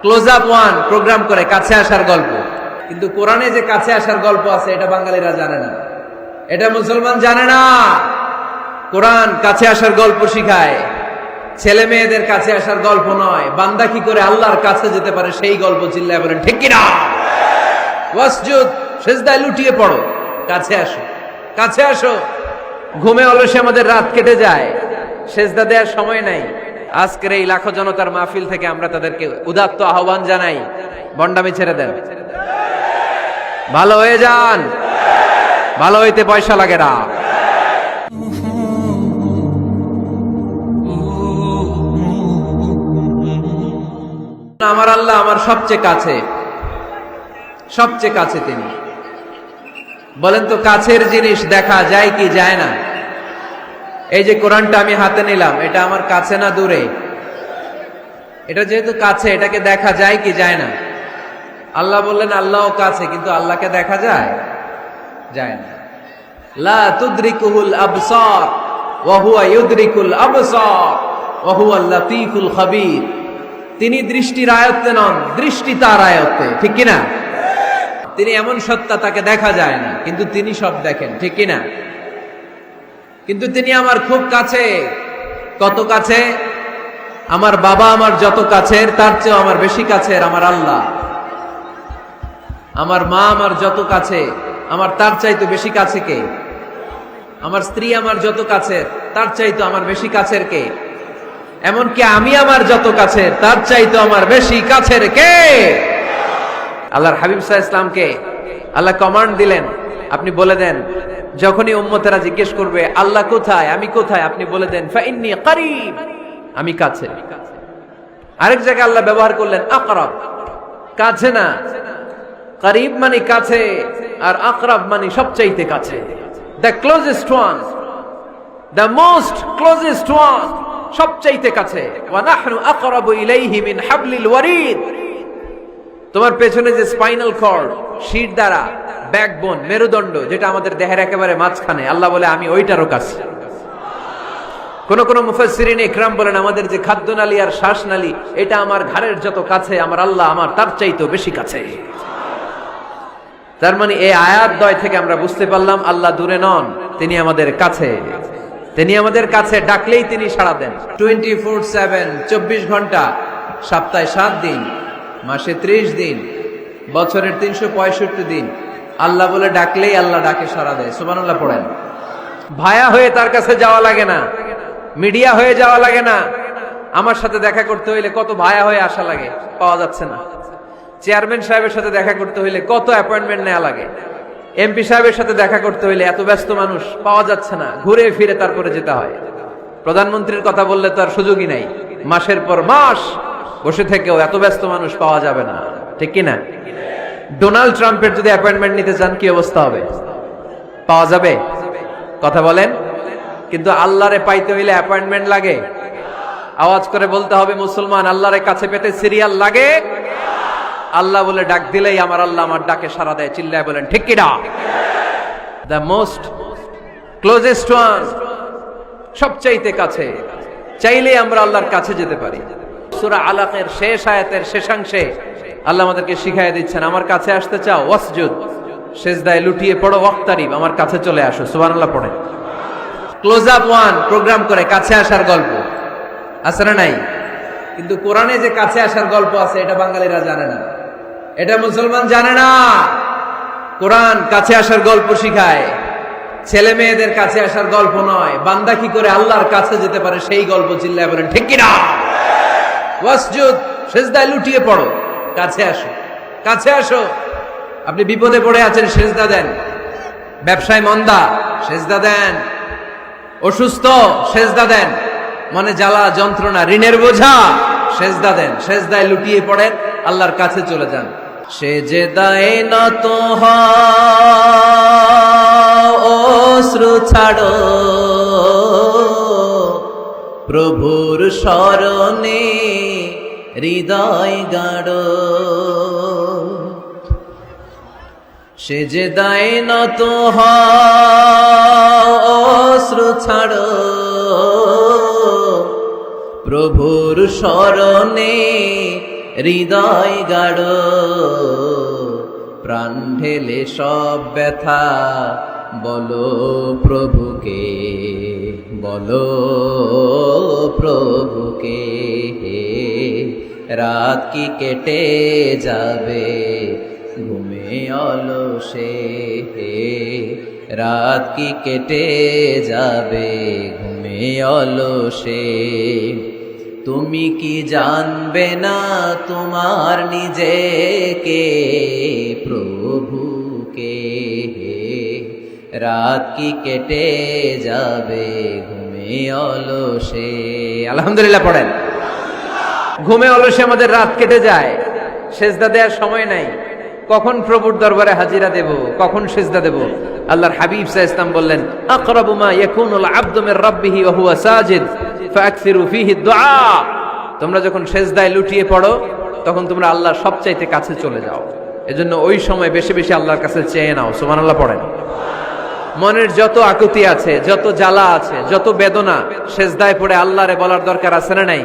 Close up one programme করে, কাছে আসার গল্প। কিন্তু কোরআনে যে কাছে আসার গল্প আছে, এটা বাঙালিরা জানে না। এটা মুসলমান জানে না। কোরআন কাছে আসার গল্প শিখায়। ছেলে মেয়েদের কাছে আসার গল্প নয়। বান্দা কি করে আল্লাহর কাছে যেতে পারে, সেই গল্প চিল্লায় বলেন ঠিক কিনা? ওয়াসজুদ, সেজদায় লুটিয়ে পড়ো। কাছে আসো। কাছে আসো। ঘুমে অলসে আমাদের রাত কেটে যায়। সেজদা দেওয়ার সময় নাই। আজকের এই লাখো জনতার মাহফিল থেকে আমরা তাদেরকে উদাত্ত আহ্বান জানাই। বন্ডামি ছেড়ে দেন। ভালো হয়ে যান। ভালো হইতে পয়সা লাগে না। আমার আল্লাহ আমার সবচেয়ে কাছে। সবচেয়ে কাছে তিনি। বলেন তো, কাছের জিনিস দেখা যায় কি যায় না? এই যে কোরআনটা আমি হাতে নিলাম, এটা আমার কাছে না দূরে? এটা যেহেতু কাছে, এটাকে দেখা যায় কি যায় না? আল্লাহ বললেন আল্লাহ কাছে, কিন্তু আল্লাহকে দেখা যায়? যায় না। লা তুদরিকুহুল আবসার, ওয়া হুয়া ইউদরিকুল আবসার, ওয়া হুয়া লাতীফুল খাবীর। তিনি দৃষ্টির আয়ত্তে নন, দৃষ্টি তার আয়ত্তে, ঠিক কিনা? তিনি এমন সত্তা তাকে দেখা যায় না, কিন্তু তিনি সব দেখেন, ঠিক কিনা? কিন্তু তিনি আমার খুব কাছে। কত কাছে? আমার বাবা আমার যত কাছের, তার চেয়েও আমার বেশি কাছের আমার আল্লাহ। আমার মা আমার যত কাছে, আমার তার চাইতো বেশি কাছে কে? আমার স্ত্রী আমার যত কাছের, তার চাইতো আমার বেশি কাছের কে? এমনকি আমি আমার যত কাছের, তার চাইতো আমার বেশি কাছের কে? আল্লাহর হাবিব সাহা ইসলামকে আল্লাহ কমান্ড দিলেন। আপনি বলে দেন যখনই উম্মতেরা জিজ্ঞেস করবে, আল্লাহ কোথায়? আমি কোথায়? আপনি বলে দেন ফাইন্নি করিব। আমি কাছে। আরেক জায়গায় আল্লাহ ব্যবহার করলেন, আকরাব। কাছে না। করিব মানে কাছে, আর আকরাব মানে সবচাইতে কাছে। The closest one the most closest one সবচাইতে কাছে। ওয়া নাহনু আকরাবু ইলাইহি মিন হাবলিল ওয়ারিদ। তোমার পেছনে যে স্পাইনাল কর্ড শির দ্বারা ব্যাকবোন মেরুদণ্ড, যেটা আমাদের দেহের একেবারে মাঝখানে, আল্লাহ বলে, আমি ওইটারও কাছে। কোন কোন মুফাসসিরিন ইকরাম বলেন, আমাদের যে খাদ্যনালী আর শ্বাসনালী, এটা আমার ঘাড়ের যত কাছে, আমার আল্লাহ আমার তার চাইতেও বেশি কাছে। তার মানে এই আয়াত দয় থেকে আমরা বুঝতে পারলাম, আল্লাহ দূরে নন, তিনি আমাদের কাছে। তিনি আমাদের কাছে, ডাকলেই তিনি সাড়া দেন। টোয়েন্টি ফোর সেভেন, চব্বিশ ঘণ্টা, সপ্তাহে সাত দিন। মাসে ত্রিশ দিন, বছরের তিনশো পঁয়ষট্টি দিন। আল্লাহ বলে, ডাকলেই আল্লাহ ডাকে সাড়া দেয়। সুবানাল্লাহ পড়েন। ভায়া হয়ে তার কাছে যাওয়া লাগে না। মিডিয়া হয়ে যাওয়া লাগে না। আমার সাথে দেখা করতে হইলে কত ভায়া হয়ে আসা লাগে, পাওয়া যাচ্ছে না। চেয়ারম্যান সাহেবের সাথে দেখা করতে হইলে কত অ্যাপয়েন্টমেন্ট নেওয়া লাগে। এমপি সাহেবের সাথে দেখা করতে হইলে এত ব্যস্ত মানুষ, পাওয়া যাচ্ছে না। ঘুরে ফিরে তারপরে যেতে হয়। প্রধানমন্ত্রীর কথা বললে তো আর সুযোগই নাই। মাসের পর মাস বসে থেকেও এত ব্যস্ত মানুষ পাওয়া যাবে না। ঠিক কিনা? ডোনাল্ড ট্রাম্পের যদি অ্যাপয়েন্টমেন্ট নিতে চান, কি অবস্থা হবে? পাওয়া যাবে? কথা বলেন। কিন্তু আল্লাহরে পাইতে হইলে অ্যাপয়েন্টমেন্ট লাগে। আওয়াজ করে বলতে হবে, মুসলমান, আল্লাহরে কাছে পেতে সিরিয়াল লাগে। আল্লাহ বলে, ডাক দিলেই আমার আল্লাহ আমার ডাকে সারা দেয়। চিল্লায় বলেন, ঠিক কিনা? দ্য মোস্ট ক্লোজেস্ট ওয়ান সবচাইতে কাছে। চাইলেই আমরা আল্লাহর কাছে যেতে পারি। সূরা আলাকের শেষ আয়াতের শেষাংশে আল্লাহ আমাদেরকে শিখাই দিচ্ছেন, আমার কাছে আসতে চাও, ওয়াসজুদ, সেজদায় লুটিয়ে পড়ো, ওয়াক্তারিব, আমার কাছে চলে আসো। সুবহানাল্লাহ পড়ে ক্লোজ আপ ওয়ান প্রোগ্রাম করে, কাছে আসার গল্প। আছে না নাই? কিন্তু কোরআনে যে কাছে আসার গল্প আছে, এটা বাঙালিরা জানে না। এটা মুসলমান জানে না। কোরআন কাছে আসার গল্প শিখায়। ছেলে মেয়েদের কাছে আসার গল্প নয়। বান্দা কি করে আল্লাহর কাছে যেতে পারে, সেই গল্প চিল্লায় বলেন, ঠিক কিনা? ওয়াসজুদ, সেজদায় লুটিয়ে পড়ো। কাছে আসো। কাছে আসো। আপনি বিপদে পড়ে আছেন, সেজদা দেন। ব্যবসায় মন্দা, সেজদা দেন। অসুস্থ, সেজদা দেন। মনে জ্বালা, যন্ত্রণা, ঋণের বোঝা, সেজদা দেন। সেজদায় লুটিয়ে পড়েন, আল্লাহর কাছে চলে যান। সে যে দায় নত অশ্রু ছাড়ো। প্রভুর স্মরণে হৃদয় গাড়ো সে যে দায় নত অশ্রু ছাড়ো। প্রভুর স্মরণে হৃদয় গাঢ়। প্রাণ ঢেলে সব ব্যথা, বলো প্রভুকে বলো প্রভুকে। রাত কি কেটে যাবে? ঘুমে অলসে রাত কি কেটে যাবে? ঘুমে অলসে। তুমি কি জানবে না তোমার নিজেকে? প্রভুকে রাত কি কেটে যাবে? ঘুমে অলসে। আলহামদুলিল্লাহ পড়েন। ঘুমে অলসে আমাদের রাত কেটে যায়। সেজদা দেওয়ার সময় নাই। কখন প্রভুর দরবারে হাজিরা দেব? কখন সেজদা দেব? আল্লাহর হাবিব সাহ ইসলাম বললেন, আকরাবু মা ইয়াকুনুল আবদু রাব্বিহি ওয়া হুয়া সাজিদ ফাকসিরু ফীহি দুআ তোমরা যখন সেজদায় লুটিয়ে পড়ো, তখন তোমরা আল্লাহর সবচাইতে কাছে চলে যাও। এজন্য ওই সময় বেশি বেশি আল্লাহর কাছে চেয়ে নাও। সুবহানাল্লাহ পড়েন। মনের যত আকুতি আছে, যত জ্বালা আছে, যত বেদনা, সেজদায় পড়ে আল্লাহরে বলার দরকার আছে না নাই?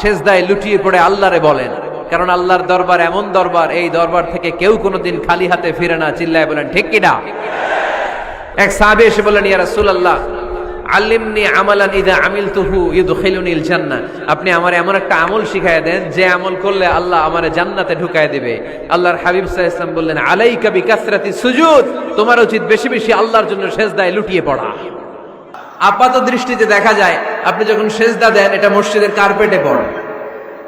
সেজদায় লুটিয়ে পড়ে আল্লাহরে বলেন। কারণ আল্লাহর দরবার এমন দরবার, এই দরবার থেকে কেউ কোনোদিন খালি হাতে ফিরে না। চিল্লায় বলেন, ঠিক কিনা? এক সাহাবে এসে বলেন ইয়া রাসূলুল্লাহ, আল্লিমনি আমালান ইদা আমিলতুহু ইউদখিলুনিল জান্নাহ। আপনি আমার এমন একটা আমল শিখায় দেন, যে আমল করলে আল্লাহ আমারে জান্নাতে ঢুকায় দিবে। আল্লাহর হাবিব সাল্লাল্লাহু বললেন, আলাইকা বিকাসরাতি সুজুদ। তোমার উচিত বেশি বেশি আল্লাহর জন্য সেজদায় লুটিয়ে পড়া। আপাত দৃষ্টিতে দেখা যায়, আপনি যখন সেজদা দেন, এটা মসজিদের কার্পেটে পড়ে।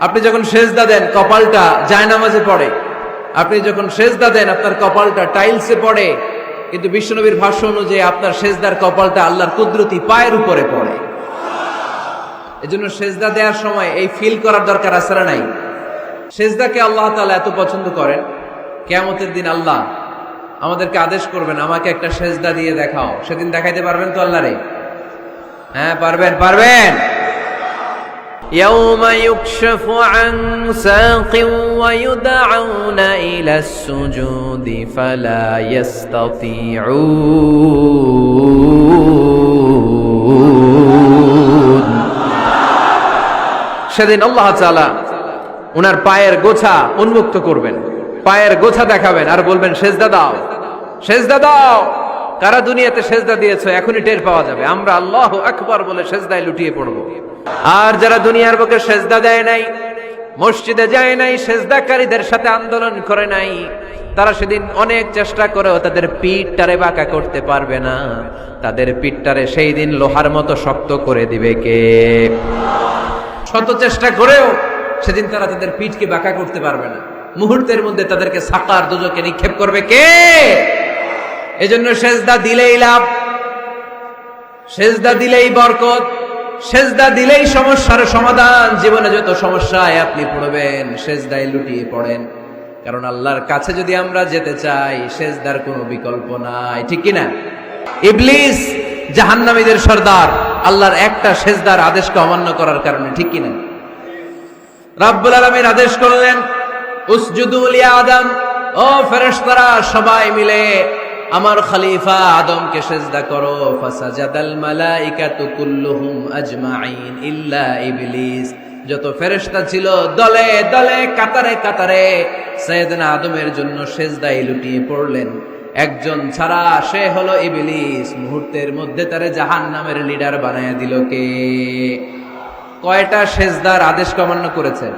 আপনি যখন সেজদা দেন, কপালটা জায়নামাজে পড়ে। আপনি যখন সেজদা দেন, আপনার কপালটা টাইলসে পড়ে। কিন্তু বিশ্বনবীর ভাষ্য অনুযায়ী আপনার সেজদার কপালটা আল্লাহর কুদরতি পায়ের উপরে পড়ে। এজন্য সেজদা দেওয়ার সময় এই ফিল করার দরকার আছে না নাই? সেজদাকে আল্লাহ তালা এত পছন্দ করেন, কেয়ামতের দিন আল্লাহ আমাদেরকে আদেশ করবেন, আমাকে একটা সেজদা দিয়ে দেখাও। সেদিন দেখাইতে পারবেন তো আল্লাহরে? হ্যাঁ পারবেন পারবেন يوم يكشف عن ساق ويدعون إلى السجود فلا يستطيعون সেদিন আল্লাহ তাআলা ওনার পায়ের গোছা উন্মুক্ত করবেন পায়ের গোছা দেখাবেন আর বলবেন সেজদা দাও সেজদা দাও কারা দুনিয়াতে সেজদা দিয়েছ, এখনই টের পাওয়া যাবে। আমরা আল্লাহ আকবার বলে সেজদায় লুটিয়ে পড়ব। আর যারা দুনিয়ার বুকে সেজদা দেয় নাই, মসজিদে যায় নাই, সেজদাকারীদের সাথে আন্দোলন করে নাই, তারা সেদিন অনেক চেষ্টা করেও তাদের পিঠটারে বাঁকা করতে পারবে না। তাদের পিঠটারে সেই দিন লোহার মতো শক্ত করে দিবে কে? শত চেষ্টা করেও সেদিন তারা তাদের পিঠকে বাঁকা করতে পারবে না। মুহূর্তের মধ্যে তাদেরকে সাকার দুজকে নিক্ষেপ করবে কে? এজন্য সেজদা দিলেই লাভ, সেজদা দিলেই বরকত, সেজদা দিলেই সমস্যার সমাধান। জীবনে যত সমস্যায় আপনি পড়বেন, সেজদায় লুটিয়ে পড়েন। কারণ আল্লাহর কাছে যদি আমরা যেতে চাই, সেজদার কোনো বিকল্প নাই। ঠিক কিনা? ইবলিস, জাহান্নামীদের সর্দার, আল্লাহর একটা সেজদার আদেশকে অমান্য করার কারণে, ঠিক কিনা? রাব্বুল আলামিন আদেশ করলেন, উসজুদু লি আদম ও ফেরেশতারা, সবাই মিলে আমার খলিফা আদমকে সেজদা করো, ফাসাজাদাল কুল্লুহুম আজমাইন ইল্লা ইবলিস। যত ফেরেশতা ছিল, দলে দলে, কাতারে কাতারে সৈয়দনা আদমের জন্য সেজদায় লুটিয়ে পড়লেন। একজন ছাড়া সে হলো ইবলিস। মুহূর্তের মধ্যে তারে জাহান্নামের লিডার বানায়া দিল কে? কয়টা সেজদার আদেশ অমান্য করেছেন?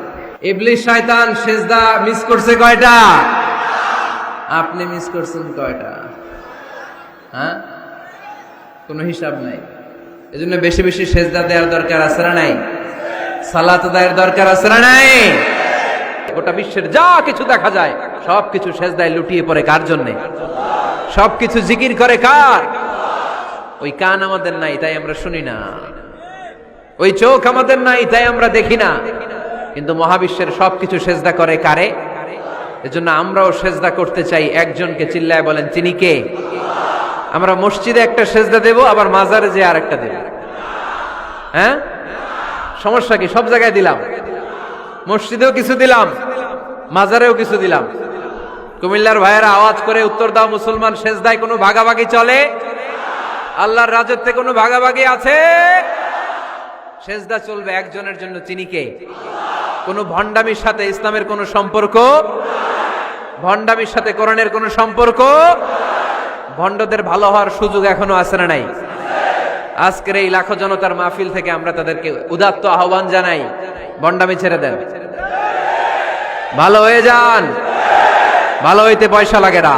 ইবলিস, শয়তান, সেজদা মিস করছে কয়টা? আপনি মিস করছেন কয়টা? হ্যাঁ? কোনো হিসাব নাই। এজন্য বেশি বেশি সেজদা দেওয়ার দরকার আছে না নাই? সালাত দেওয়ার দরকার আছে না নাই? গোটা বিশ্বের যা কিছু দেখা যায়, সব কিছু সেজদায় লুটিয়ে পড়ে কার জন্যে? সব কিছু জিকির করে কার? ওই কান আমাদের নাই, তাই আমরা শুনি না। ওই চোখ আমাদের নাই, তাই আমরা দেখি না। কিন্তু মহাবিশ্বের সবকিছু সেজদা করে কারে? এজন্য আমরাও সেজদা করতে চাই। একজনকে চিল্লায় বলেন, তিনি কে? আমরা মসজিদে একটা সেজদা দেব, আবার মাজারে যে আরেকটা দেব। হ্যাঁ? সমস্যা কি? সব জায়গায় দিলাম। মসজিদেও কিছু দিলাম, মাজারেও কিছু দিলাম। কুমিল্লার ভাইয়েরা আওয়াজ করে উত্তর দাও, মুসলমান সেজদায় কোনো ভাগাভাগি চলে? আল্লাহর রাজত্বে কোনো ভাগাভাগি আছে? সেজদা চলবে একজনের জন্য, তিনি কে? কোনো ভণ্ডামির সাথে ইসলামের কোনো সম্পর্ক? ভণ্ডামির সাথে কোরআনের কোনো সম্পর্ক? ভণ্ডদের ভালো হওয়ার সুযোগ এখনও আছে না নাই? আজকের এই লাখো জনতার মাহফিল থেকে আমরা তাদেরকে উদাত্ত আহ্বান জানাই। ভণ্ডামি ছেড়ে দেন। ভালো হয়ে যান। ভালো হইতে পয়সা লাগে না।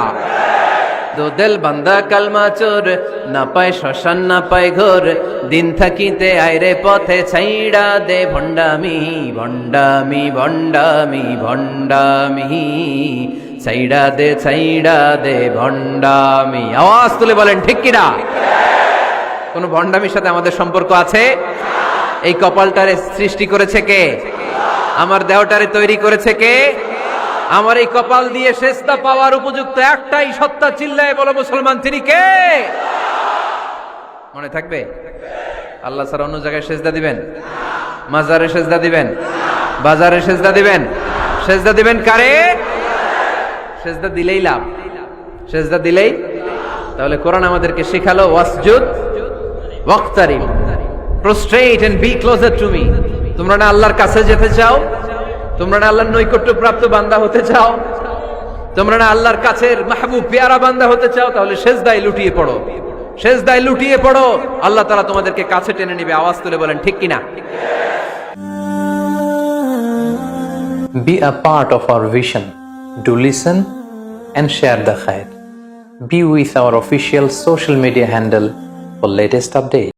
দো দিল বান্দা কালমা চোর, না পায় শ্মশান, না পায় ঘোর। দিন থাকিতে আইরে পথে ছাইড়া দে ভণ্ডামি ভণ্ডামি ভণ্ডামি ভণ্ডামি। ছাইড়া দে ছাইড়া দে, ভণ্ডামি। আওয়াজ তুলে বলেন, ঠিক কিনা? কোন ভণ্ডামির সাথে আমাদের সম্পর্ক আছে? এই কপালটারে সৃষ্টি করেছে কে? আমার দেহটারে তৈরি করেছে কে? আমার এই কপাল দিয়ে শেষটা পাওয়ার উপযুক্ত একটাই সত্তা চিল্লায় বলো, মুসলমান, তিনি কে? মনে থাকবে? আল্লাহ স্যার অন্য জায়গায় সেজদা দিবেন? মাজারে সেজদা দিবেন? বাজারে সেজদা দিবেন? সেজদা দিবেন কারে? সেজদা দিলেই লাভ। সেজদা দিলেই তাহলে কোরআন আমাদেরকে শেখালো, ওয়াসজুদ ওয়াক্তারিব। Prostrate and be closer to me তোমরা না আল্লাহর কাছে যেতে চাও? তোমরা না আল্লাহর নৈকট্য প্রাপ্ত বান্দা হতে চাও? তোমরা না আল্লাহর কাছের মাহবুব, পেয়ারা বান্দা হতে চাও? তাহলে শেষদায় লুটিয়ে পড়ো। শেষদায় লুটিয়ে পড়ো। আল্লাহ তাআলা তোমাদেরকে কাছে টেনে নিবে। আওয়াজ তুলে বলেন, ঠিক কিনা? Be a part of our vision. Do listen and share the khair. Be with our official social media handle for latest updates.